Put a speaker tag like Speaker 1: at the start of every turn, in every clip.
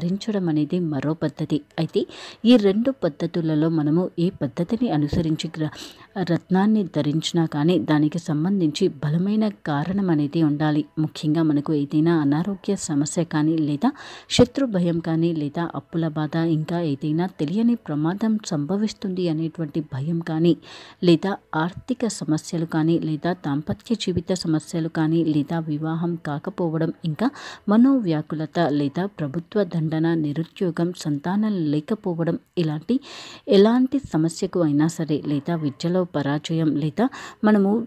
Speaker 1: ధరించడం అనేది మరో పద్ధతి. అయితే ఈ రెండు పద్ధతులలో మనము ఏ పద్ధతిని అనుసరించి రత్నాన్ని ధరించినా కానీ దానికి సంబంధించి బలమైన కారణం అనేది ఉండాలి. ముఖ్యంగా మనకు ఏదైనా అనారోగ్య సమస్య కానీ లేదా శత్రు భయం కానీ లేదా అప్పుల బాధ ఇంకా ఏదైనా తెలియని ప్రమాదం సంభవిస్తుంది అనేటువంటి భయం కానీ లేదా ఆర్థిక సమస్యలు కానీ లేదా దాంపత్య జీవిత సమస్యలు కానీ లేదా వివాహం కాకపోవడం ఇంకా మనోవ్యాకులత లేదా ప్రభుత్వ దండన నిరుద్యోగం సంతానం లేకపోవడం ఇలాంటి ఎలాంటి సమస్యకు అయినా సరే లేదా విద్యలో పరాజయం లేదా మనము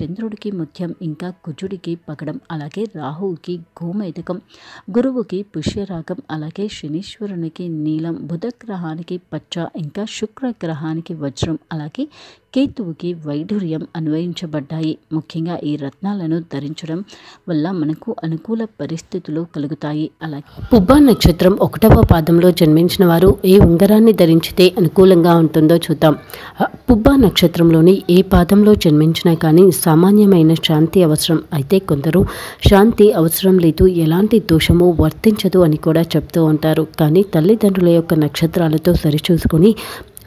Speaker 1: చంద్రుడికి ముత్యం ఇంకా కుజుడికి పగడం అలాగే రాహువుకి గోమేదకం గురువుకి పుష్యరాగం అలాగే శనీశ్వరునికి నీలం బుధ గ్రహానికి పచ్చ ఇంకా శుక్ర గ్రహానికి వజ్రం అలాగే కేతువుకి వైఢూర్యం అన్వయించబడ్డాయి. ముఖ్యంగా ఈ రత్నాలను ధరించడం వల్ల మనకు అనుకూల పరిస్థితులు కలుగుతాయి. అలాగే
Speaker 2: పుబ్బా నక్షత్రం ఒకటవ పాదంలో జన్మించిన వారు ఏ ఉంగరాన్ని ధరించితే అనుకూలంగా ఉంటుందో చూద్దాం. పుబ్బా నక్షత్రంలోని ఏ పాదంలో జన్మించినా కానీ సామాన్యమైన శాంతి అవసరం. అయితే కొందరు శాంతి అవసరం లేదు ఎలాంటి దోషము వర్తించదు అని కూడా చెప్తూ ఉంటారు. కానీ తల్లిదండ్రుల యొక్క నక్షత్రాలతో సరిచూసుకొని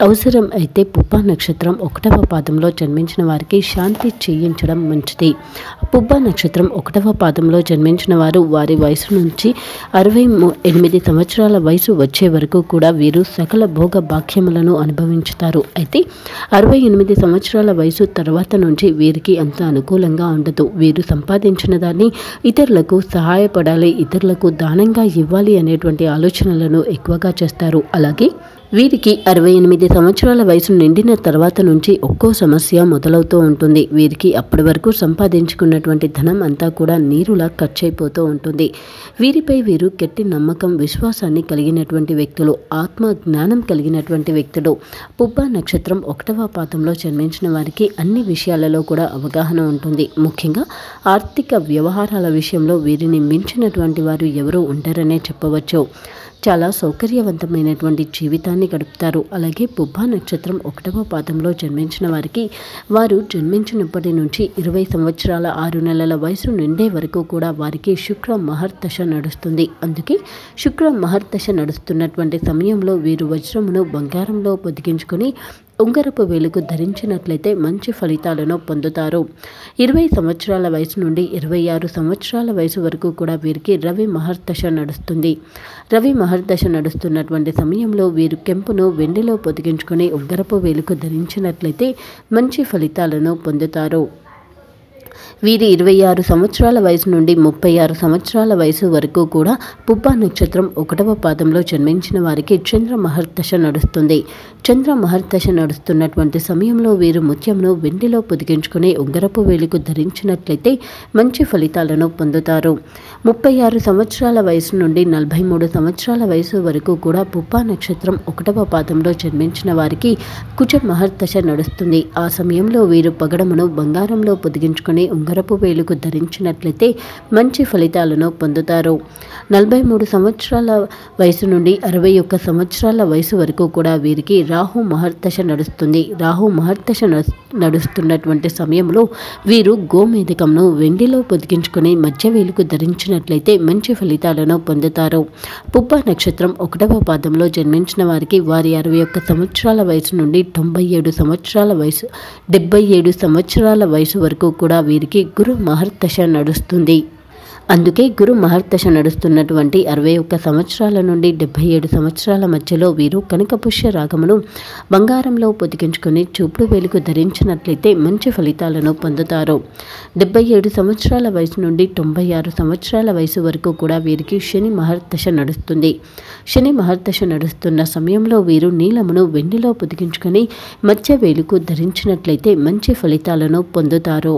Speaker 2: అవసరం అయితే పుబ్బా నక్షత్రం ఒకటవ పాదంలో జన్మించిన వారికి శాంతి చేయించడం మంచిది. పుబ్బా నక్షత్రం ఒకటవ పాదంలో జన్మించిన వారు వారి వయసు నుంచి అరవై ము- ఎనిమిది సంవత్సరాల వయసు వచ్చే వరకు కూడా వీరు సకల భోగ భాగ్యములను అనుభవించుతారు. అయితే అరవై ఎనిమిది సంవత్సరాల వయసు తర్వాత నుంచి వీరికి అంత అనుకూలంగా ఉండదు. వీరు సంపాదించిన దాన్ని ఇతరులకు సహాయపడాలి ఇతరులకు దానంగా ఇవ్వాలి అనేటువంటి ఆలోచనలను ఎక్కువగా చేస్తారు. అలాగే వీరికి అరవై ఎనిమిది సంవత్సరాల వయసు నిండిన తర్వాత నుంచి ఒక్కో సమస్య మొదలవుతూ ఉంటుంది. వీరికి అప్పటి వరకు సంపాదించుకున్నటువంటి ధనం అంతా కూడా నీరులా ఖర్చు అయిపోతూ ఉంటుంది. వీరిపై వీరు గట్టి నమ్మకం విశ్వాసాన్ని కలిగినటువంటి వ్యక్తులు ఆత్మ జ్ఞానం కలిగినటువంటి వ్యక్తులు. పుబ్బ నక్షత్రం ఒకటవ పాతంలో జన్మించిన వారికి అన్ని విషయాలలో కూడా అవగాహన ఉంటుంది. ముఖ్యంగా ఆర్థిక వ్యవహారాల విషయంలో వీరిని మించినటువంటి వారు ఎవరూ ఉండరనే చెప్పవచ్చు. చాలా సౌకర్యవంతమైనటువంటి జీవితాన్ని గడుపుతారు. అలాగే బుబ్బ నక్షత్రం ఒకటవ పాదంలో జన్మించిన వారికి వారు జన్మించినప్పటి నుంచి ఇరవై సంవత్సరాల ఆరు నెలల వయసు నిండే వరకు కూడా వారికి శుక్ర మహర్దశ నడుస్తుంది. అందుకే శుక్ర మహర్దశ నడుస్తున్నటువంటి సమయంలో వీరు వజ్రమును బంగారంలో పొదిగించుకొని ఉంగరపు వేలుకు ధరించినట్లయితే మంచి ఫలితాలను పొందుతారు. ఇరవై సంవత్సరాల వయసు నుండి ఇరవై ఆరు సంవత్సరాల వయసు వరకు కూడా వీరికి రవి మహర్దశ నడుస్తుంది. రవి మహర్దశ నడుస్తున్నటువంటి సమయంలో వీరు కెంపును వెండిలో పొదిగించుకొని ఉంగరపు వేలుకు ధరించినట్లయితే మంచి ఫలితాలను పొందుతారు. వీరి ఇరవై ఆరు సంవత్సరాల వయసు నుండి ముప్పై ఆరు సంవత్సరాల వయసు వరకు కూడా పుబ్బ నక్షత్రం ఒకటవ పాదంలో జన్మించిన వారికి చంద్ర మహర్దశ నడుస్తుంది. చంద్ర మహర్దశ నడుస్తున్నటువంటి సమయంలో వీరు ముత్యంను వెండిలో పొదిగించుకునే ఉంగరపు వేలుకు ధరించినట్లయితే మంచి ఫలితాలను పొందుతారు. ముప్పై ఆరు సంవత్సరాల వయసు నుండి నలభై మూడు సంవత్సరాల వయసు వరకు కూడా పుప్ప నక్షత్రం ఒకటవ పాదంలో జన్మించిన వారికి కుజ మహర్దశ నడుస్తుంది. ఆ సమయంలో వీరు పగడమును బంగారంలో పొదిగించుకొని ఉంగరపు వేలుకు ధరించినట్లయితే మంచి ఫలితాలను పొందుతారు. నలభై మూడు సంవత్సరాల వయసు నుండి అరవై ఒక్క సంవత్సరాల వయసు వరకు కూడా వీరికి రాహు మహర్దశ నడుస్తుంది. రాహు మహర్దశ నడు- నడుస్తున్నటువంటి సమయంలో వీరు గోమేధికంను వెండిలో పొదిగించుకుని మధ్య వేలుకు ధరించినట్లయితే మంచి ఫలితాలను పొందుతారు. పుబ్బ నక్షత్రం ఒకటవ పాదంలో జన్మించిన వారికి వారి అరవై ఒక్క సంవత్సరాల వయసు నుండి తొంభై ఏడు సంవత్సరాల వయసు డెబ్బై ఏడు సంవత్సరాల వయసు వరకు కూడా వీరికి గురు మహర్దశ నడుస్తుంది. అందుకే గురు మహర్దశ నడుస్తున్నటువంటి అరవై ఒక్క సంవత్సరాల నుండి డెబ్బై ఏడు సంవత్సరాల మధ్యలో వీరు కనకపుష్య రాగమును బంగారంలో పొదిగించుకుని చూపుడు వేలుకు ధరించినట్లయితే మంచి ఫలితాలను పొందుతారు. డెబ్బై ఏడు సంవత్సరాల వయసు నుండి తొంభై ఆరు సంవత్సరాల వయసు వరకు కూడా వీరికి శని మహర్దశ నడుస్తుంది. శని మహర్దశ నడుస్తున్న సమయంలో వీరు నీలమును వెండిలో పొదిగించుకొని మధ్య వేలుకు ధరించినట్లయితే మంచి ఫలితాలను పొందుతారు.